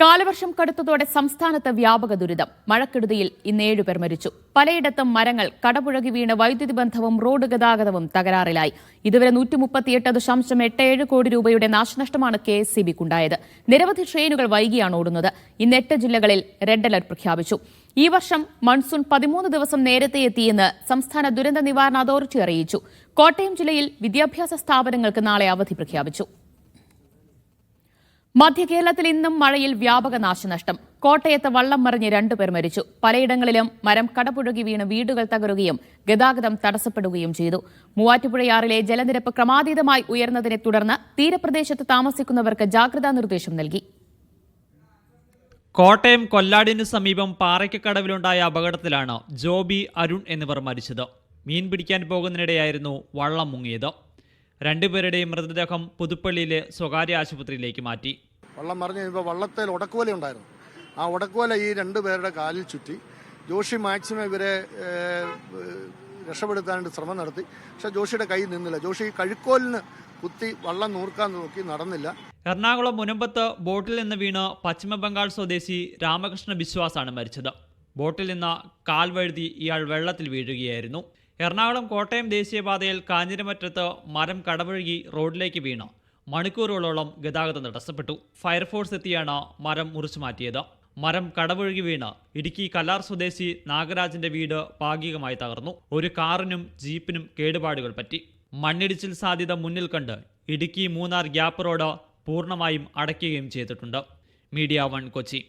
കാലവർഷം കടുത്തതോടെ സംസ്ഥാനത്ത് വ്യാപക ദുരിതം. മഴക്കെടുതിയിൽ ഇന്ന് ഏഴുപേർ മരിച്ചു. പലയിടത്തും മരങ്ങൾ കടപുഴകി വീണ് വൈദ്യുതി ബന്ധവും റോഡ് ഗതാഗതവും തകരാറിലായി. ഇതുവരെ നൂറ്റി മുപ്പത്തിയെട്ട് ദശാംശം എട്ട് ഏഴ് കോടി രൂപയുടെ നാശനഷ്ടമാണ് കെ എസ് സി ബിക്കുണ്ടായത്. നിരവധി ട്രെയിനുകൾ വൈകിയാണ് ഓടുന്നത്. ഇന്ന് എട്ട് ജില്ലകളിൽ റെഡ് അലർട്ട് പ്രഖ്യാപിച്ചു. ഈ വർഷം മൺസൂൺ പതിമൂന്ന് ദിവസം നേരത്തെ എത്തിയെന്ന് സംസ്ഥാന ദുരന്ത നിവാരണ അതോറിറ്റി അറിയിച്ചു. കോട്ടയം ജില്ലയിൽ വിദ്യാഭ്യാസ സ്ഥാപനങ്ങൾക്ക് നാളെ അവധി പ്രഖ്യാപിച്ചു. മധ്യകേരളത്തിൽ ഇന്നും മഴയിൽ വ്യാപക നാശനഷ്ടം. കോട്ടയത്ത് വള്ളം മറിഞ്ഞ് രണ്ടുപേർ മരിച്ചു. പലയിടങ്ങളിലും മരം കടപുഴകി വീണ് വീടുകൾ തകരുകയും ഗതാഗതം തടസ്സപ്പെടുകയും ചെയ്തു. മൂവാറ്റുപുഴയാറിലെ ജലനിരപ്പ് ക്രമാതീതമായി ഉയർന്നതിനെ തുടർന്ന് തീരപ്രദേശത്ത് താമസിക്കുന്നവർക്ക് ജാഗ്രതാ നിർദ്ദേശം നൽകി. കോട്ടയം കൊല്ലാടിനു സമീപം പാറയ്ക്കക്കടവിലുണ്ടായ അപകടത്തിലാണ് ജോബി അരുൺ എന്നിവർ മരിച്ചത്. മീൻ പിടിക്കാൻ പോകുന്നതിനിടെയായിരുന്നു വള്ളം മുങ്ങിയത്. രണ്ടുപേരുടെയും മൃതദേഹം പുതുപ്പള്ളിയിലെ സ്വകാര്യ ആശുപത്രിയിലേക്ക് മാറ്റി. വള്ളം മറിഞ്ഞ് കഴിയുമ്പോൾ വള്ളത്തിൽ ഉടക്കുവല ഉണ്ടായിരുന്നു. ആ ഉടക്കുവല ഈ രണ്ടുപേരുടെ കാലിൽ ചുറ്റി. ജോഷി മാക്സിമം ഇവരെ രക്ഷപ്പെടുത്താനായിട്ട് ശ്രമം നടത്തി. പക്ഷെ ജോഷിയുടെ കൈ നിന്നില്ല. ജോഷി കഴുക്കോലിന് കുത്തി വള്ളം നൂർക്കാൻ നോക്കി നടന്നില്ല. എറണാകുളം മുനമ്പത്ത് ബോട്ടിൽ നിന്ന് വീണ് പശ്ചിമബംഗാൾ സ്വദേശി രാമകൃഷ്ണ ബിശ്വാസാണ് മരിച്ചത്. ബോട്ടിൽ നിന്ന് കാൽ വഴുതി ഇയാൾ വെള്ളത്തിൽ വീഴുകയായിരുന്നു. എറണാകുളം കോട്ടയം ദേശീയപാതയിൽ കാഞ്ഞിരമറ്റത്ത് മരം കടപുഴകി റോഡിലേക്ക് വീണ് മണിക്കൂറുകളോളം ഗതാഗതം തടസ്സപ്പെട്ടു. ഫയർഫോഴ്സ് എത്തിയാണ് മരം മുറിച്ചു മാറ്റിയത്. മരം കടപുഴകി വീണ് ഇടുക്കി കല്ലാർ സ്വദേശി നാഗരാജന്റെ വീട് ഭാഗികമായി തകർന്നു. ഒരു കാറിനും ജീപ്പിനും കേടുപാടുകൾ പറ്റി. മണ്ണിടിച്ചിൽ സാധ്യത മുന്നിൽ കണ്ട് ഇടുക്കി മൂന്നാർ ഗ്യാപ്പ് റോഡ് പൂർണമായും അടയ്ക്കുകയും ചെയ്തിട്ടുണ്ട്. Media one Kochi.